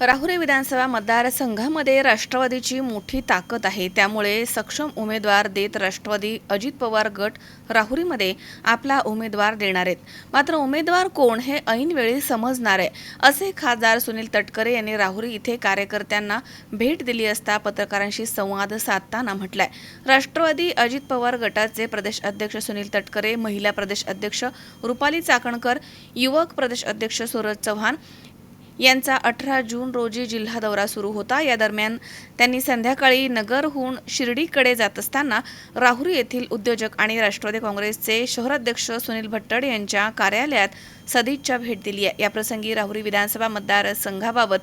राहुरी विधानसभा मतदारसंघामध्ये राष्ट्रवादीची मोठी ताकद आहे. त्यामुळे सक्षम उमेदवार देत राष्ट्रवादी अजित पवार गट राहुरीमध्ये आपला उमेदवार देणार आहेत. मात्र उमेदवार कोण हे ऐनवेळी समजणार आहे. असे खासदार सुनील तटकरे यांनी राहुरी इथे कार्यकर्त्यांना भेट दिली असता पत्रकारांशी संवाद साधताना म्हटलंय. राष्ट्रवादी अजित पवार गटाचे प्रदेश अध्यक्ष सुनील तटकरे महिला प्रदेश अध्यक्ष रुपाली चाकणकर युवक प्रदेश अध्यक्ष सूरज चव्हाण यांचा अठरा जून रोजी जिल्हा दौरा सुरू होता. या दरम्यान त्यांनी संध्याकाळी नगरहून शिर्डीकडे जात असताना राहुरी येथील उद्योजक आणि राष्ट्रवादी काँग्रेसचे शहराध्यक्ष सुनील भट्टड यांच्या कार्यालयात सदिच्छा भेट दिली आहे. याप्रसंगी राहुरी विधानसभा मतदारसंघाबाबत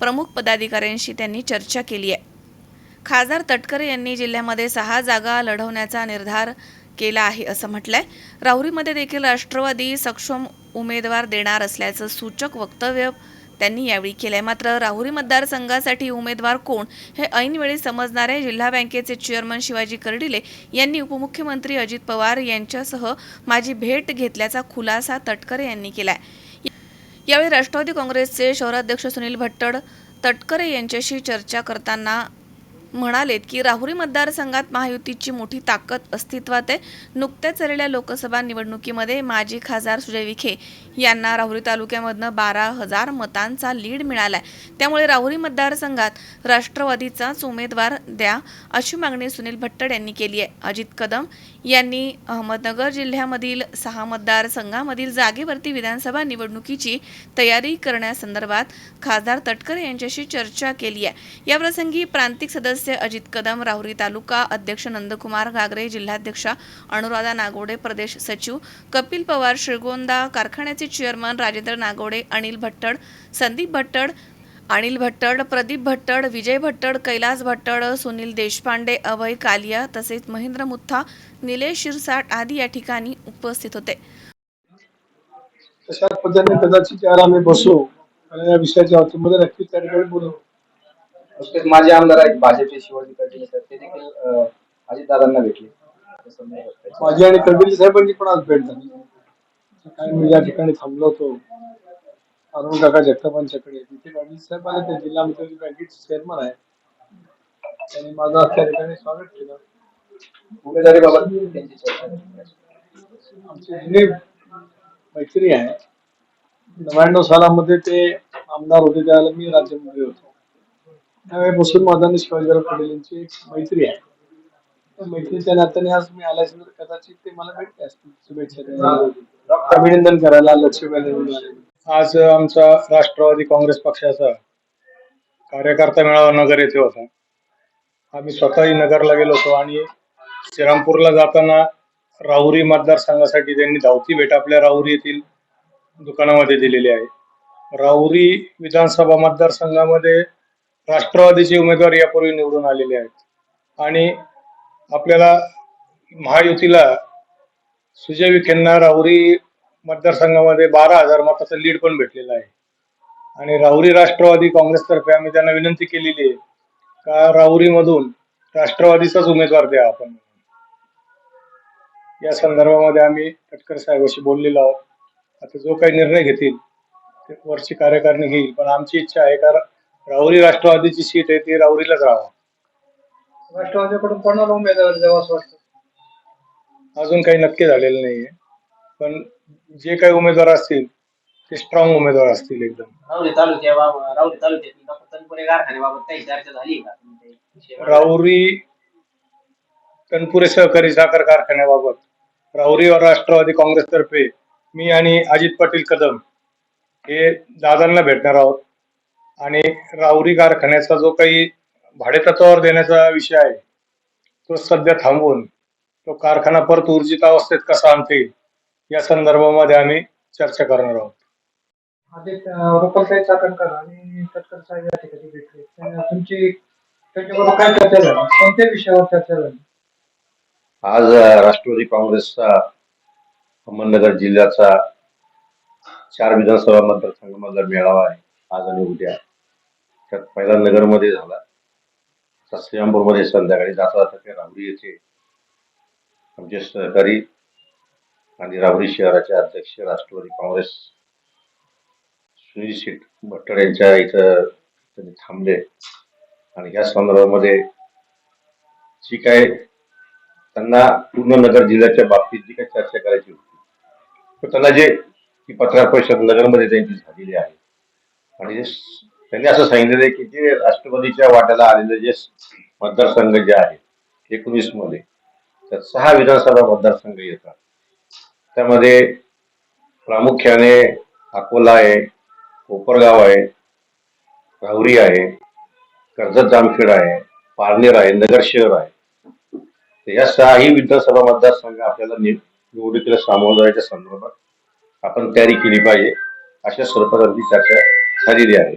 प्रमुख पदाधिकाऱ्यांशी त्यांनी चर्चा केली आहे. खासदार तटकरे यांनी जिल्ह्यामध्ये सहा जागा लढवण्याचा निर्धार केला आहे असं म्हटलंय. राहुरीमध्ये देखील राष्ट्रवादी सक्षम उमेदवार देणार असल्याचं सूचक वक्तव्य त्यांनी यावेळी केलंय. मात्र राहुरी मतदारसंघासाठी उमेदवार कोण हे ऐनवेळी समजणारे जिल्हा बँकेचे चेअरमन शिवाजी कर्डिले यांनी उपमुख्यमंत्री अजित पवार यांच्यासह माझी भेट घेतल्याचा खुलासा तटकरे यांनी केलाय. यावेळी राष्ट्रवादी काँग्रेसचे शहराध्यक्ष सुनील भट्टड तटकरे यांच्याशी चर्चा करताना म्हणालेत की राहुरी मतदारसंघात महायुतीची मोठी ताकद अस्तित्वात आहे. नुकत्याच झालेल्या लोकसभा निवडणुकीमध्ये माजी खासदार सुजय विखे यांना राहुरी तालुक्यामधनं बारा हजार मतांचा लीड मिळाला आहे त्यामुळे राहुरी मतदारसंघात राष्ट्रवादीचाच उमेदवार द्या अशी मागणी सुनील भट्टड यांनी केली आहे. अजित कदम यांनी अहमदनगर जिल्ह्यामधील सहा मतदारसंघामधील जागेवरती विधानसभा निवडणुकीची तयारी करण्यासंदर्भात खासदार तटकरे यांच्याशी चर्चा केली आहे. याप्रसंगी प्रांतिक सदस्य अजित कदम राहुरी तालुका अध्यक्ष नंदकुमार घागरे जिल्हाध्यक्षा अनुराधा नागोडे प्रदेश सचिव कपिल पवार श्रीगोंदा कारखान्याचे चेअरमन राजेंद्र नागोडे अनिल भट्टड संदीप भट्टड अनिल भट्टड प्रदीप भट्टड विजय भट्टड कैलास भट्टड सुनील देशपांडे अभय कालिया तसेच महेंद्र मुथा निलेश शिरसाट आदी या ठिकाणी उपस्थित होते. तशा पद्धतीने कदाचित आम्ही बसू आणि या विषयाच्या नक्कीच त्या ठिकाणी बोलू. नुकतेच माझे आमदार आहेत भाजपचे शिवाजी पाटील सर ते देखील अजितदादांना भेटले. माझी आणि कर्डिले साहेबांची पण आज भेट झाली. काय मी या ठिकाणी थांबलो होतो. अरुण काका जगतापांच्याकडे. तिथे कर्डिले साहेब आले ते जिल्हा मित्र बँकेचे चेअरमन आहे त्यांनी माझं आज त्या ठिकाणी स्वागत केलं. उमेदवारीबाबत त्यांची चर्चा झाली. आमची जुनी मैत्री आहे. नव्याण्णव सालामध्ये ते आमदार होते त्यावेळेला मी राज्यमंत्री होतो. त्यावेळेपासून माझा आणि शिवाजीराव पटेल यांची एक मैत्री आहे. त्या मैत्रीच्या नात्याने आज मी आल्याच्यानंतर कदाचित ते मला भेटले असतील. शुभेच्छा द्यायला. अभिनंदन करायला लक्ष्मीबाई आज आमचा राष्ट्रवादी काँग्रेस पक्षाचा कार्यकर्ता मेळावा नगर येथे होता. आम्ही स्वतःही नगरला गेलो होतो आणि श्रीरामपूरला जाताना राहुरी मतदारसंघासाठी त्यांनी धावती भेट आपल्या राहुरी येथील दुकानामध्ये दिलेली आहे. राहुरी विधानसभा मतदारसंघामध्ये राष्ट्रवादीचे उमेदवार यापूर्वी निवडून आलेले आहेत. आणि आपल्याला महायुतीला सुजय विखेंना राहुरी मतदारसंघामध्ये बारा हजार मताचं लीड पण भेटलेलं आहे. आणि राहुरी राष्ट्रवादी काँग्रेसतर्फे आम्ही त्यांना विनंती केलेली आहे का राहुरीमधून राष्ट्रवादीचाच उमेदवार द्या आपण. या संदर्भामध्ये आम्ही तटकर साहेबाशी बोललेलो आहोत. आता जो काही निर्णय घेतील ते वरची कार्यकारिणी घेईल. पण आमची इच्छा आहे का राहुरी राष्ट्रवादीची सीट आहे ती राहुरीलाच राहावं. राष्ट्रवादीकडून कोणाला उमेदवार द्यावा असं वाटतं? अजून काही नक्की झालेलं नाहीये. पण जे काही उमेदवार असतील ते स्ट्रॉंग उमेदवार असतील एकदम. राहुरी तालुक्याबाबत राहुरी तालुक्यातील तनपुरे कारखान्याबाबत काही चर्चा झाली का? तुमच्या राहुरी तनपुरे सहकारी साखर कारखान्याबाबत राहुरी राष्ट्रवादी काँग्रेसतर्फे मी आणि अजित पाटील कदम हे दादांना भेटणार आहोत. आणि राहुरी कारखान्याचा जो काही भाडेतत्वावर देण्याचा विषय आहे तो सध्या थांबवून तो कारखाना परत ऊर्जित अवस्थेत कसा आणता येईल या संदर्भामध्ये आम्ही चर्चा करणार आहोत. आधी रुपलताई चाकणकर आणि तटकर साहेब या ठिकाणी भेटले. त्या- तुमची त्याच्याबरोबर काय चर्चा झाली? कोणत्या विषयावर चर्चा झाली? आज राष्ट्रवादी काँग्रेसचा अहमदनगर जिल्ह्याचा चार विधानसभा मतदारसंघामधला मेळावा आहे. आज आणि उद्या. त्यात पहिला नगरमध्ये झाला. तसा श्रीरामपूरमध्ये संध्याकाळी जाता जाता ते राहुरी येथे आमचे सहकारी आणि राहुरी शहराचे अध्यक्ष राष्ट्रवादी काँग्रेस सुनील शेठ भट्टड यांच्या इथं त्यांनी थांबले. आणि या संदर्भामध्ये जी काय त्यांना पूर्ण नगर जिल्ह्याच्या बाबतीत जी काही चर्चा करायची होती तर त्यांना जे ही पत्रकार परिषद नगरमध्ये त्यांची झालेली आहे. आणि जे त्यांनी असं सांगितलेलं आहे की जे राष्ट्रवादीच्या वाट्याला आलेले जे मतदारसंघ जे आहेत एकोणीसमध्ये त्यात सहा विधानसभा मतदारसंघ येतात. त्यामध्ये प्रामुख्याने अकोला आहे कोपरगाव आहे राहुरी आहे कर्जत जामखेड आहे पारनेर आहे नगर शहर आहे. तर या सहाही विधानसभा मतदारसंघ आपल्याला निवडणुकीला सामोरं जायच्या संदर्भात आपण तयारी केली पाहिजे अशा स्वरूपात चर्चा झालेली आहे.